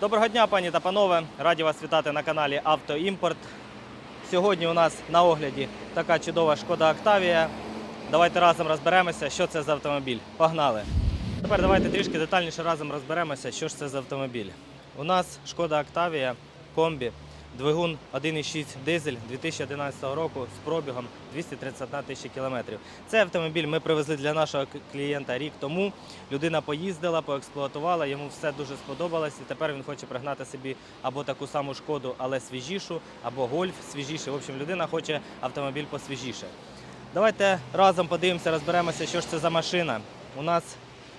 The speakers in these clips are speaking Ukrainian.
Доброго дня, пані та панове. Раді вас вітати на каналі Автоімпорт. Сьогодні у нас на огляді така чудова шкода Октавія. Давайте разом розберемося, що це за автомобіль. Погнали! Тепер давайте трішки детальніше разом розберемося, що ж це за автомобіль. У нас шкода Октавія комбі, двигун 1,6 дизель 2011 року з пробігом 231 тисяча кілометрів. Цей автомобіль ми привезли для нашого клієнта рік тому. Людина поїздила, поексплуатувала, йому все дуже сподобалось, і тепер він хоче пригнати собі або таку саму шкоду, але свіжішу, або гольф свіжіший. В общем, людина хоче автомобіль посвіжіше. Давайте разом подивимося, розберемося, що ж це за машина. У нас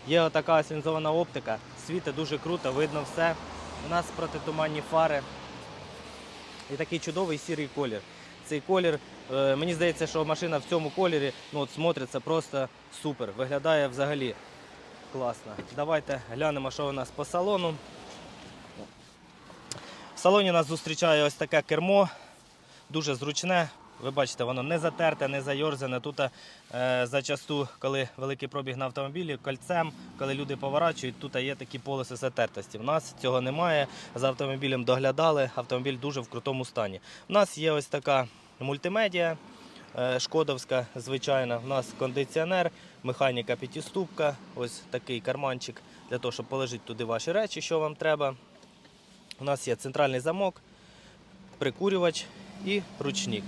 є отака ось лінзована оптика, світить дуже круто, видно все. У нас протитуманні фари і такий чудовий сірий колір. Цей колір, е, мені здається, що машина в цьому кольорі ну, от, смотриться просто супер. Виглядає взагалі класно. Давайте глянемо, що у нас по салону. В салоні нас зустрічає ось таке кермо, дуже зручне. Ви бачите, воно не затерте, не зайорзане. Тут е, зачасту, коли великий пробіг на автомобілі, кольцем, коли люди поворачують, тут є такі полоси затертості. У нас цього немає. За автомобілем доглядали, автомобіль дуже в крутому стані. У нас є ось така мультимедіа. е, Шкодовська, звичайна. У нас кондиціонер, механіка п'ятиступка, ось такий карманчик для того, щоб положити туди ваші речі, що вам треба. У нас є центральний замок, прикурювач і ручник.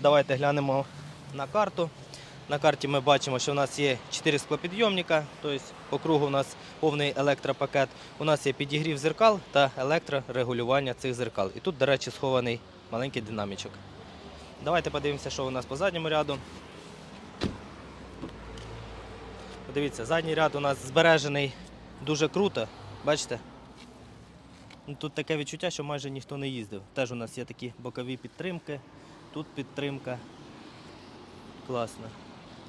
Давайте глянемо на карту. На карті ми бачимо, що у нас є 4 склопідйомника, тобто по кругу у нас повний електропакет. У нас є підігрів зеркал та електрорегулювання цих зеркал. І тут, до речі, схований маленький динамічок. Давайте подивимося, що у нас по задньому ряду. Подивіться, задній ряд у нас збережений дуже круто. Бачите? Ну, Тут таке відчуття, що майже ніхто не їздив. Теж у нас є такі бокові підтримки, тут підтримка. Класно.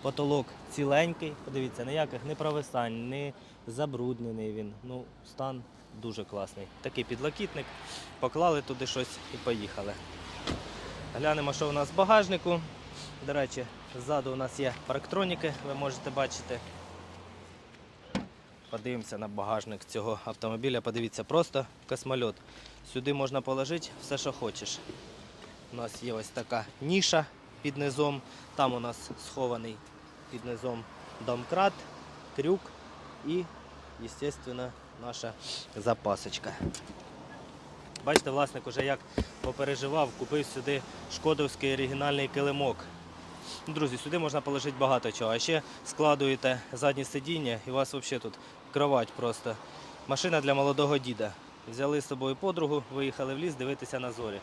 Потолок ціленький, подивіться, ніяких не провисань, не забруднений він. Ну, стан дуже класний. Такий підлокітник, поклали туди щось і поїхали. Глянемо, що у нас в багажнику. До речі, ззаду у нас є парктроніки, ви можете бачити. Подивимося на багажник цього автомобіля. Подивіться, просто космольот. Сюди можна положити все, що хочеш. У нас є ось така ніша під низом. Там у нас схований під низом домкрат, крюк і, звісно, наша запасочка. Бачите, власник уже як попереживав, купив сюди шкодовський оригінальний килимок. Ну, Друзі, сюди можна положити багато чого. А ще складуєте заднє сидіння і у вас взагалі тут кровать просто. Машина для молодого діда. Взяли з собою подругу, виїхали в ліс дивитися на зорі.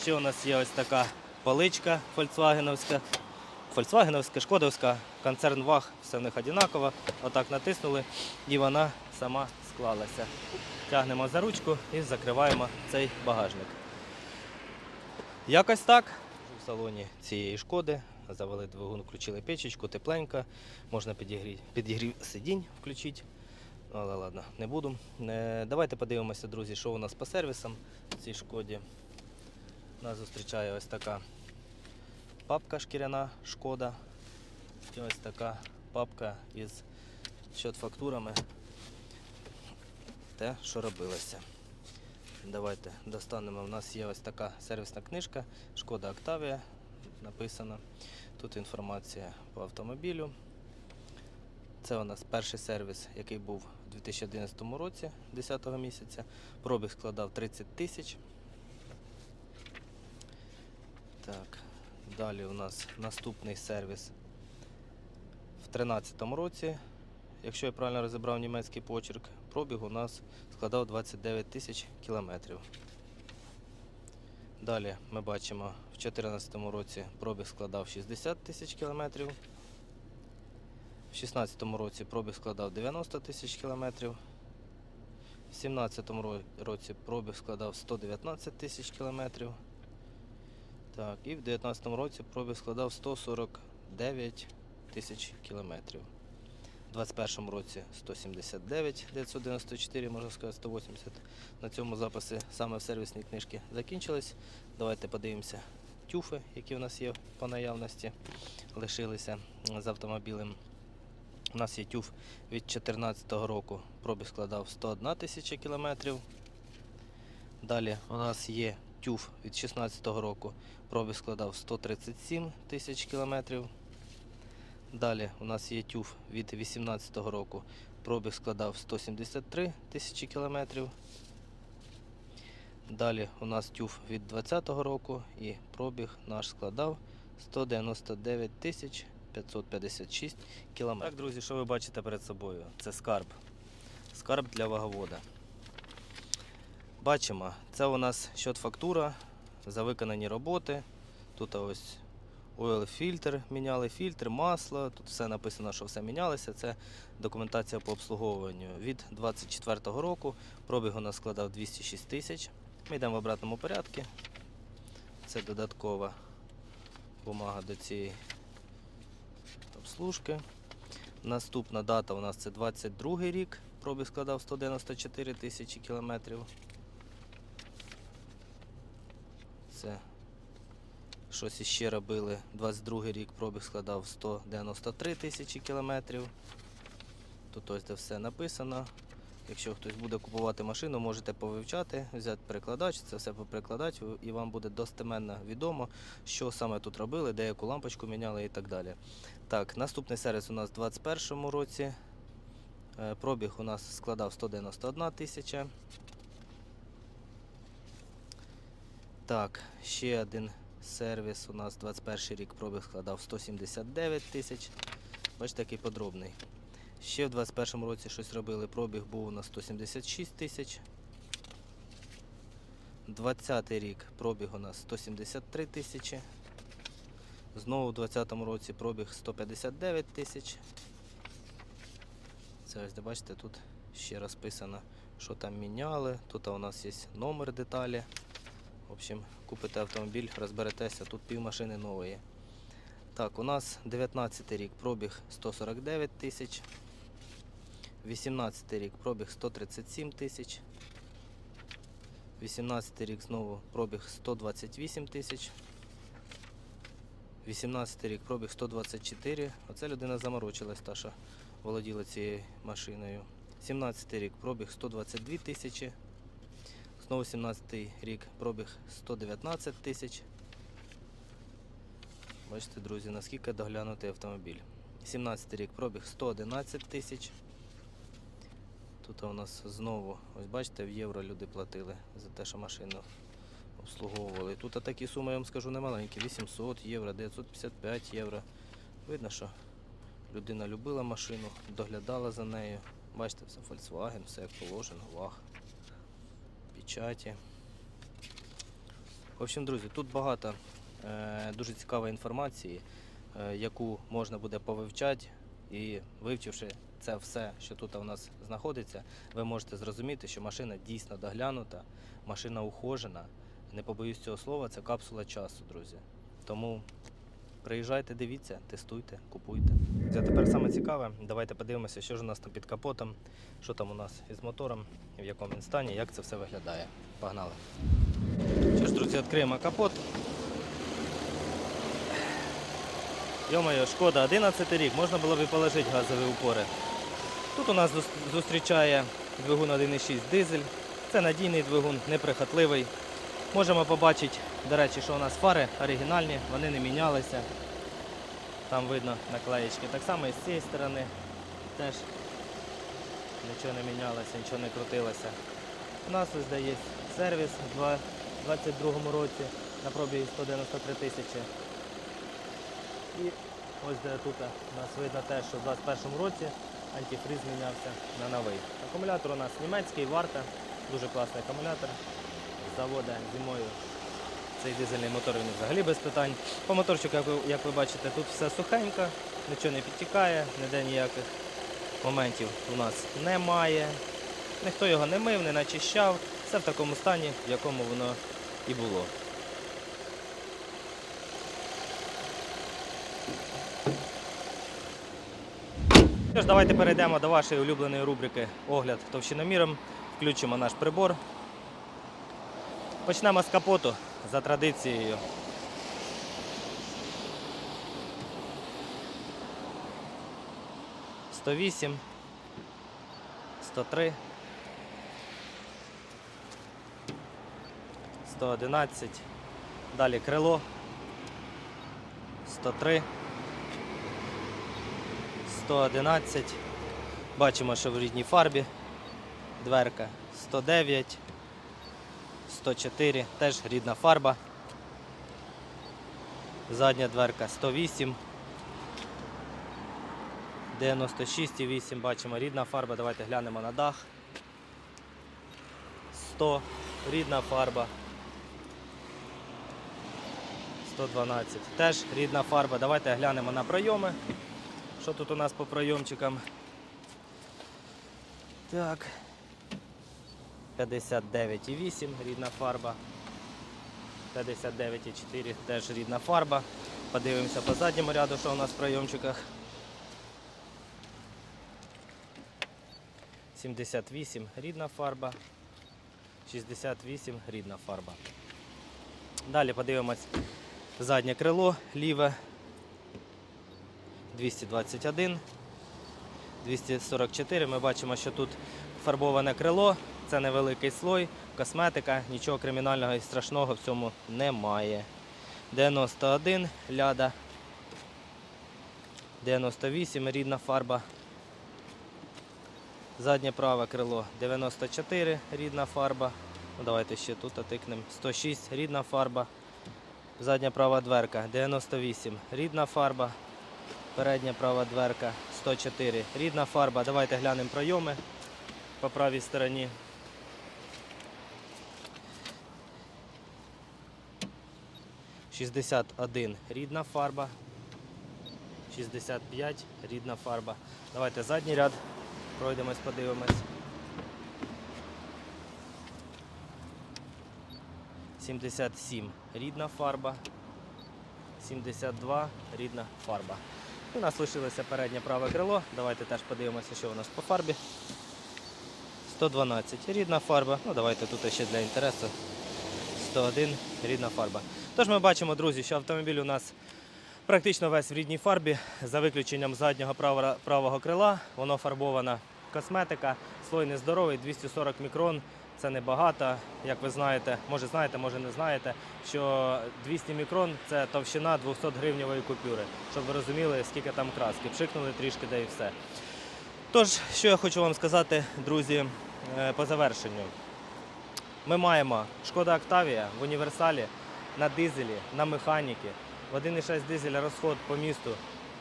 Ще у нас є ось така поличка фольксвагеновська. Фольксвагеновська, шкодовська, концерн ВАГ, все в них однаково. Отак натиснули і вона сама склалася. Тягнемо за ручку і закриваємо цей багажник. Якось так. В салоні цієї шкоди завели двигун, включили печечку, тепленько, можна підігрів, підігрів сидінь включити. Але ладно, не буду. Е, Давайте подивимося, друзі, що у нас по сервісам в цій шкоді. Нас зустрічає ось така папка шкіряна шкода. І ось така папка із счет-фактурами. Те, що робилося. Давайте достанемо. У нас є ось така сервісна книжка Шкода Октавія написана. Тут інформація по автомобілю. Це у нас перший сервіс, який був у 2011 році, 10 місяця. Пробіг складав 30 тисяч. Так, далі у нас наступний сервіс в 2013 році. Якщо я правильно розібрав німецький почерк, пробіг у нас складав 29 тисяч кілометрів. Далі ми бачимо 2014 році пробіг складав 60 тисяч кілометрів. В 2016 році пробіг складав 90 тисяч кілометрів. В 2017 році пробіг складав 119 тисяч кілометрів. Так, і в 2019 році пробіг складав 149 тисяч кілометрів. У 2021 році 179 994, можна сказати 180. На цьому записи саме в сервісній книжці закінчились. Давайте подивимося тюфи, які в нас є по наявності, лишилися з автомобілем. У нас є тюф від 2014 року. Пробіг складав 101 тисяча кілометрів. Далі у нас є тюф від 2016 року. Пробіг складав 137 тисяч кілометрів. Далі у нас є тюф від 2018 року. Пробіг складав 173 тисячі кілометрів. Далі у нас тюф від 2020 року і пробіг наш складав 199 тисяч 556 кілометрів. Так, друзі, що ви бачите перед собою? Це скарб. Скарб для ваговода. Бачимо, це у нас щот-фактура за виконані роботи. Тут ось oil фільтр, міняли фільтр, масло. Тут все написано, що все мінялося. Це документація по обслуговуванню. Від 24 року пробіг у нас складав 206 тисяч. Ми йдемо в обратному порядку. Це додаткова бумага до цієї обслужки. Наступна дата у нас це 22 рік. Пробіг складав 194 тисячі кілометрів. Це щось іще робили. 22 рік пробіг складав 193 тисячі кілометрів. Тут ось де все написано. Якщо хтось буде купувати машину, можете повивчати, взяти перекладач, це все поприкладати, і вам буде достеменно відомо, що саме тут робили, де яку лампочку міняли і так далі. Так, наступний сервіс у нас у 2021 році. Е, Пробіг у нас складав 191 тисяча. Так, ще один сервіс у нас 21 рік пробіг складав 179 тисяч. Бачите, такий подробний. Ще в 21 році щось робили. Пробіг був на 176 тисяч. 20 рік пробіг у нас 173 тисячі. Знову у 20 році пробіг 159 тисяч. Це ось де бачите, тут ще розписано, що там міняли. Тут у нас є номер деталі. В общем, купите автомобіль, розберетеся, тут пів машини нової. Так, у нас 19 рік пробіг 149 тисяч. 18 рік пробіг 137 тисяч. 18 рік знову пробіг 128 тисяч. 18 рік пробіг 124. Оце людина заморочилась, та що володіла цією машиною. 17 рік пробіг 122 тисячі. Знову 17 рік пробіг 119 тисяч. Бачите, друзі, наскільки доглянутий автомобіль. 17 рік пробіг 111 тисяч. Тут у нас знову, ось бачите, в євро люди платили за те, що машину обслуговували. Тут такі суми, я вам скажу, немаленькі. 800 євро, 955 євро. Видно, що людина любила машину, доглядала за нею. Бачите, все Volkswagen, все як положено, ваг, печаті. В общем, друзі, тут багато е, дуже цікавої інформації, е, яку можна буде повивчати і вивчивши це все, що тут у нас знаходиться, ви можете зрозуміти, що машина дійсно доглянута, машина ухожена. Не побоюсь цього слова, це капсула часу, друзі. Тому приїжджайте, дивіться, тестуйте, купуйте. А тепер саме цікаве, давайте подивимося, що ж у нас там під капотом, що там у нас із мотором, в якому він стані, як це все виглядає. Погнали. Що ж, друзі, відкриємо капот. Йо-моє, шкода, 11 рік, можна було б і положити газові упори. Тут у нас зустрічає двигун 1.6 дизель. Це надійний двигун, неприхотливий. Можемо побачити, до речі, що у нас фари оригінальні, вони не мінялися. Там видно наклеєчки. Так само і з цієї сторони теж нічого не мінялося, нічого не крутилося. У нас ось де є сервіс у 2022 році на пробігі 193 тисячі. І ось де тут у нас видно те, що в 2021 році антифриз мінявся на новий. Акумулятор у нас німецький, варта, дуже класний акумулятор. З заводу зимою цей дизельний мотор він взагалі без питань. По моторчику, як ви, як ви бачите, тут все сухенько, нічого не підтікає, ніде ніяких моментів у нас немає. Ніхто його не мив, не начищав. Все в такому стані, в якому воно і було. Ж, давайте перейдемо до вашої улюбленої рубрики Огляд товщиноміром. Включимо наш прибор. Почнемо з капоту за традицією. 108, 103, 111. Далі крило. 103. 111. Бачимо, що в рідній фарбі. Дверка 109. 104. Теж рідна фарба. Задня дверка 108. 96,8. Бачимо рідна фарба. Давайте глянемо на дах. 100. Рідна фарба. 112. Теж рідна фарба. Давайте глянемо на пройоми. Що тут у нас по пройомчикам? Так. 59,8 рідна фарба. 59,4 теж рідна фарба. Подивимося по задньому ряду, що у нас в пройомчиках. 78 рідна фарба. 68 рідна фарба. Далі подивимось заднє крило, ліве 221, 244. Ми бачимо, що тут фарбоване крило, це невеликий слой, косметика, нічого кримінального і страшного в цьому немає. 91 ляда, 98 рідна фарба. Заднє праве крило 94 рідна фарба. Ну, давайте ще тут отикнемо. 106 рідна фарба. Задня права дверка 98 рідна фарба. Передня права дверка 104 рідна фарба. Давайте глянемо пройоми по правій стороні. Шістдесят один рідна фарба. 65 рідна фарба. Давайте задній ряд пройдемось, подивимось. 77 рідна фарба. 72 рідна фарба. У нас лишилося переднє праве крило. Давайте теж подивимося, що у нас по фарбі. 112 рідна фарба. Ну давайте тут ще для інтересу. 101 рідна фарба. Тож ми бачимо, друзі, що автомобіль у нас практично весь в рідній фарбі, за виключенням заднього правого крила. Воно фарбована косметика, слой нездоровий, 240 мікрон. Це небагато, як ви знаєте, може знаєте, може не знаєте, що 200 мікрон це товщина 200 гривневої купюри, щоб ви розуміли, скільки там краски. Пшикнули трішки, де і все. Тож, що я хочу вам сказати, друзі, е, по завершенню. Ми маємо Шкода Октавія в універсалі на дизелі, на механіки. В 1,6 дизеля розход по місту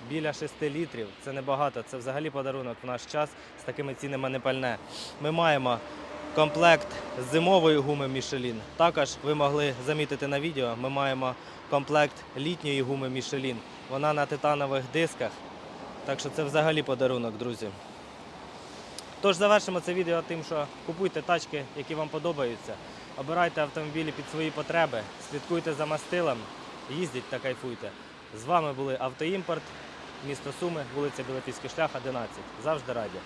біля 6 літрів. Це небагато, це взагалі подарунок в наш час з такими цінами не пальне. Ми маємо комплект зимової гуми Michelin. Також ви могли замітити на відео, ми маємо комплект літньої гуми Michelin. Вона на титанових дисках. Так що це взагалі подарунок, друзі. Тож завершимо це відео тим, що купуйте тачки, які вам подобаються. Обирайте автомобілі під свої потреби, слідкуйте за мастилом, їздіть та кайфуйте. З вами були Автоімпорт, місто Суми, вулиця Білопільський шлях, 11. Завжди раді.